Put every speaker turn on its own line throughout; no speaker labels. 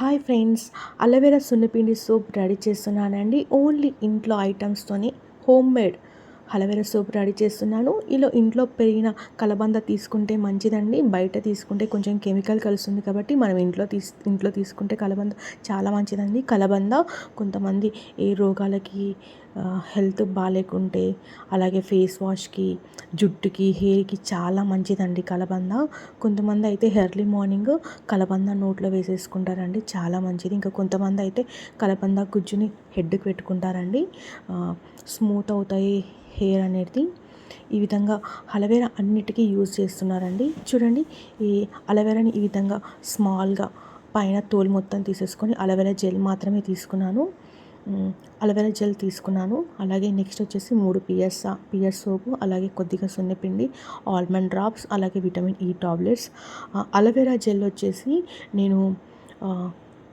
Hi friends aloe vera సున్నపిండి soup ready చేస్తున్నానండి. Only ఇంట్లో ఐటమ్స్తోని home made aloe vera soup ready చేస్తున్నాను. ఇలా ఇంట్లో పెరిగిన కలబంద తీసుకుంటే మంచిదండి. బయట తీసుకుంటే కొంచెం కెమికల్ కలుస్తుంది కాబట్టి మనం ఇంట్లో తీస్ ఇంట్లో తీసుకుంటే కలబంద చాలా మంచిదండి. కలబంద కొంతమంది ఏ రోగాలకి హెల్త్ బాగాలేకుంటే అలాగే ఫేస్ వాష్కి జుట్టుకి హెయిర్కి చాలా మంచిదండి కలబంద. కొంతమంది అయితే ఎర్లీ మార్నింగ్ కలబంద నోట్లో వేసేసుకుంటారండి. చాలా మంచిది. ఇంకా కొంతమంది అయితే కలబంద గుజ్జుని హెడ్కి పెట్టుకుంటారండి. స్మూత్ అవుతాయి హెయిర్ అనేది ఈ విధంగా అలవేరా అన్నిటికీ యూజ్ చేస్తున్నారండి. చూడండి ఈ అలవేరాని ఈ విధంగా స్మాల్గా పైన తోలు మొత్తం తీసేసుకొని అలవేరా జెల్ మాత్రమే తీసుకున్నాను. అలవేరా జెల్ తీసుకున్నాను. అలాగే నెక్స్ట్ వచ్చేసి మూడు పిఎస్ పిఎస్ సోపు అలాగే కొద్దిగా సున్నపిండి ఆల్మండ్ డ్రాప్స్ అలాగే vitamin E tablets. Aloe vera gel వచ్చేసి నేను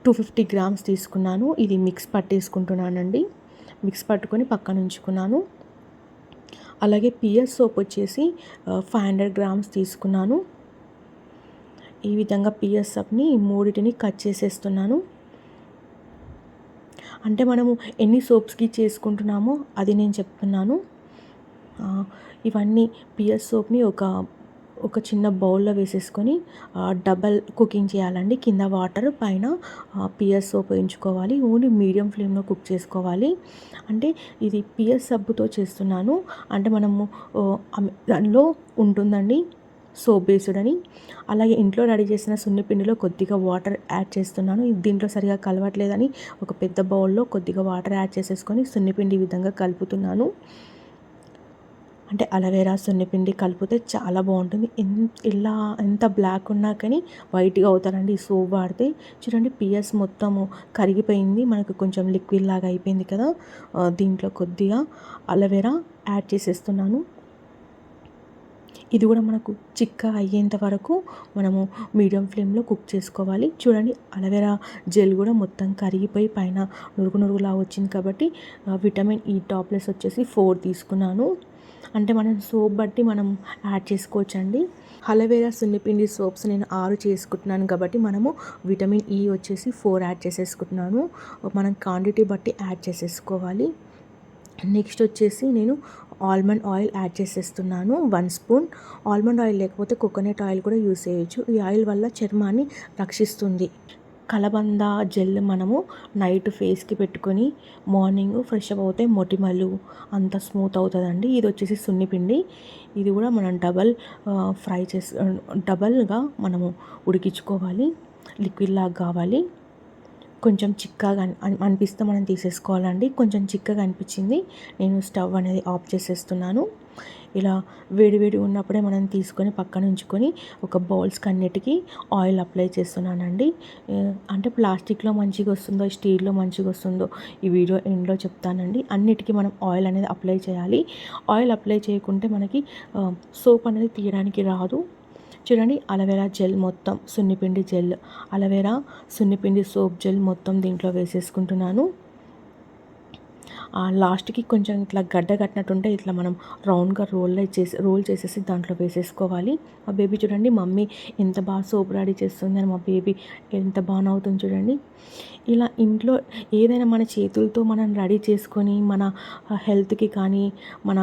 టూ ఫిఫ్టీ గ్రామ్స్ తీసుకున్నాను. ఇది మిక్స్ పట్టేసుకుంటున్నానండి. మిక్స్ పట్టుకొని పక్కన ఉంచుకున్నాను అలాగే పిఎస్ సోప్ వచ్చేసి ఫైవ్ హండ్రెడ్ గ్రామ్స్ తీసుకున్నాను. ఈ విధంగా పిఎస్ సోప్ని మూడిటిని కట్ చేసేస్తున్నాను. అంటే మనము ఎన్ని సోప్స్కి చేసుకుంటున్నామో అది నేను చెప్తున్నాను. ఇవన్నీ పిఎస్ సోప్ని ఒక ఒక చిన్న బౌల్లో వేసేసుకొని డబల్ కుకింగ్ చేయాలండి. కింద వాటర్ పైన పిఎస్ సోప్ వేయించుకోవాలి. ఓన్లీ మీడియం ఫ్లేమ్లో కుక్ చేసుకోవాలి. అంటే ఇది పిఎస్ సబ్బుతో చేస్తున్నాను. అంటే మనము దానిలో ఉంటుందండి సోప్ బేస్డ్ అని. అలాగే ఇంట్లో రెడీ చేసిన సున్నిపిండిలో కొద్దిగా వాటర్ యాడ్ చేస్తున్నాను. దీంట్లో సరిగా కలవట్లేదని ఒక పెద్ద బౌల్లో కొద్దిగా వాటర్ యాడ్ చేసేసుకొని సున్నిపిండి విధంగా కలుపుతున్నాను. అంటే అలవేరా సున్నిపిండి కలిపితే చాలా బాగుంటుంది. ఇలా ఎంత బ్లాక్ ఉన్నా కానీ వైట్గా అవుతారండి. ఈ సోప్ వాడితే చూడండి పిఎస్ మొత్తము కరిగిపోయింది. మనకు కొంచెం లిక్విడ్ లాగా అయిపోయింది కదా. దీంట్లో కొద్దిగా అలవేరా యాడ్ చేసేస్తున్నాను. ఇది కూడా మనకు చిక్క అయ్యేంత వరకు మనము మీడియం ఫ్లేమ్లో కుక్ చేసుకోవాలి. చూడండి అలవేరా జెల్ కూడా మొత్తం కరిగిపోయి పైన నురుగు నురుగులా వచ్చింది కాబట్టి విటమిన్ ఈ టాప్లెస్ వచ్చేసి ఫోర్ తీసుకున్నాను. అంటే మనం సోప్ బట్టి మనం యాడ్ చేసుకోవచ్చండి. హలవేరా సున్నిపిండి సోప్స్ నేను ఆరు చేసుకుంటున్నాను కాబట్టి మనము విటమిన్ ఈ వచ్చేసి ఫోర్ యాడ్ చేసేసుకుంటున్నాను. మనం క్వాంటిటీ బట్టి యాడ్ చేసేసుకోవాలి. నెక్స్ట్ వచ్చేసి నేను ఆల్మండ్ ఆయిల్ యాడ్ చేసేస్తున్నాను వన్ స్పూన్. ఆల్మండ్ ఆయిల్ లేకపోతే కోకోనట్ ఆయిల్ కూడా యూస్ చేయొచ్చు. ఈ ఆయిల్ వల్ల చర్మాన్ని రక్షిస్తుంది. కలబంద జెల్ మనము నైట్ ఫేస్కి పెట్టుకొని మార్నింగ్ ఫ్రెష్ అప్ అవుతే మొటిమలు. అంత స్మూత్ అవుతుందండి. ఇది వచ్చేసి సున్నిపిండి ఇది కూడా మనం డబల్ ఫ్రై చేసి డబల్గా మనము ఉడికించుకోవాలి. లిక్విడ్ లాగా కావాలి. కొంచెం చిక్కగా అనిపిస్తే మనం తీసేసుకోవాలండి. కొంచెం చిక్కగా అనిపించింది. నేను స్టవ్ అనేది ఆఫ్ చేసేస్తున్నాను. ఇలా వేడి వేడి ఉన్నప్పుడే మనం తీసుకొని పక్కన ఉంచుకొని ఒక బౌల్స్కి అన్నిటికీ ఆయిల్ అప్లై చేస్తున్నానండి. అంటే ప్లాస్టిక్లో మంచిగా వస్తుందో స్టీల్లో మంచిగా వస్తుందో ఈ వీడియో ఎండ్లో చెప్తానండి. అన్నిటికీ మనం ఆయిల్ అనేది అప్లై చేయాలి. ఆయిల్ అప్లై చేయకుంటే మనకి సోప్ అనేది తీయడానికి రాదు. చూడండి అలవేరా జెల్ మొత్తం సున్నిపిండి జెల్ అలవేరా సున్నిపిండి సోప్ జెల్ మొత్తం దీంట్లో వేసేసుకుంటున్నాను. లాస్ట్కి కొంచెం ఇట్లా గడ్డ కట్టినట్టుంటే ఇట్లా మనం రౌండ్గా రోల్ చేసి రోల్ చేసేసి దాంట్లో వేసేసుకోవాలి. మా బేబీ చూడండి మమ్మీ ఎంత బాగా సోప్ రెడీ చేస్తుంది అని మా బేబీ ఎంత బాగా అవుతుంది చూడండి. ఇలా ఇంట్లో ఏదైనా మన చేతులతో మనం రెడీ చేసుకొని మన హెల్త్కి కానీ మన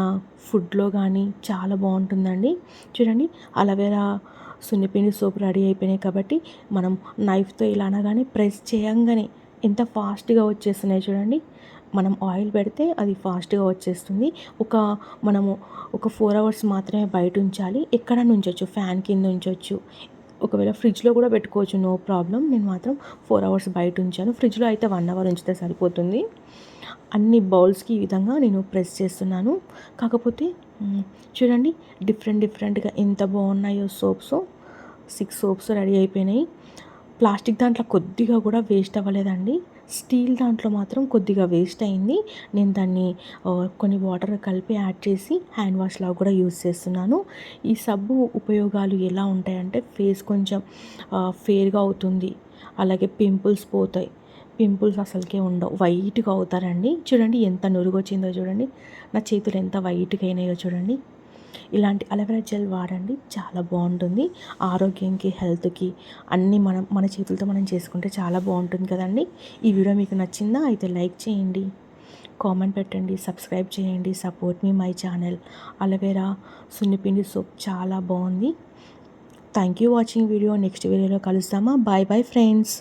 ఫుడ్లో కానీ చాలా బాగుంటుందండి. చూడండి అలవేరా సున్నిపిండి సోప్ రెడీ అయిపోయినాయి కాబట్టి మనం నైఫ్తో ఇలా అనగానే ప్రెస్ చేయంగానే ఎంత ఫాస్ట్గా వచ్చేస్తున్నాయి చూడండి. మనం ఆయిల్ పెడితే అది ఫాస్ట్గా వచ్చేస్తుంది. ఒక మనము ఒక ఫోర్ అవర్స్ మాత్రమే బయట ఉంచాలి ఎక్కడ నుంచొచ్చు? ఫ్యాన్ కింద ఉంచవచ్చు ఒకవేళ ఫ్రిడ్జ్లో కూడా పెట్టుకోవచ్చు. No problem. నేను మాత్రం ఫోర్ అవర్స్ బయట ఉంచాను ఫ్రిడ్జ్లో అయితే వన్ అవర్ ఉంచితే సరిపోతుంది. అన్ని బౌల్స్కి ఈ విధంగా నేను ప్రెస్ చేస్తున్నాను. కాకపోతే చూడండి. డిఫరెంట్ డిఫరెంట్గా ఎంత బాగున్నాయో సోప్స్. సిక్స్ సోప్స్ రెడీ అయిపోయినాయి. ప్లాస్టిక్ దాంట్లో కొద్దిగా కూడా వేస్ట్ అవ్వలేదండి. స్టీల్ దాంట్లో మాత్రం కొద్దిగా వేస్ట్ అయింది. నేను దాన్ని కొన్ని వాటర్ కలిపి యాడ్ చేసి హ్యాండ్ వాష్ లాగా కూడా యూస్ చేస్తున్నాను. ఈ సబ్బు ఉపయోగాలు ఎలా ఉంటాయంటే ఫేస్ కొంచెం ఫేర్గా అవుతుంది. అలాగే పింపుల్స్ పోతాయి. పింపుల్స్ అసలుకే ఉండవు. వైట్గా అవుతారండి. చూడండి ఎంత నురుగు వచ్చిందో చూడండి. నా చేతులు ఎంత వైట్గా అయినాయో చూడండి. ఇలాంటి అలోవెరా జెల్ వాడండి చాలా బాగుంటుంది. ఆరోగ్యంకి హెల్త్కి అన్నీ మనం మన చేతులతో మనం చేసుకుంటే చాలా బాగుంటుంది కదండి. ఈ వీడియో మీకు నచ్చిందా అయితే లైక్ చేయండి కామెంట్ పెట్టండి సబ్స్క్రైబ్ చేయండి support me my channel. Aloe vera సున్నిపిండి soap చాలా బాగుంది. Thank you watching video. Next వీడియోలో కలుస్తామా? Bye bye friends.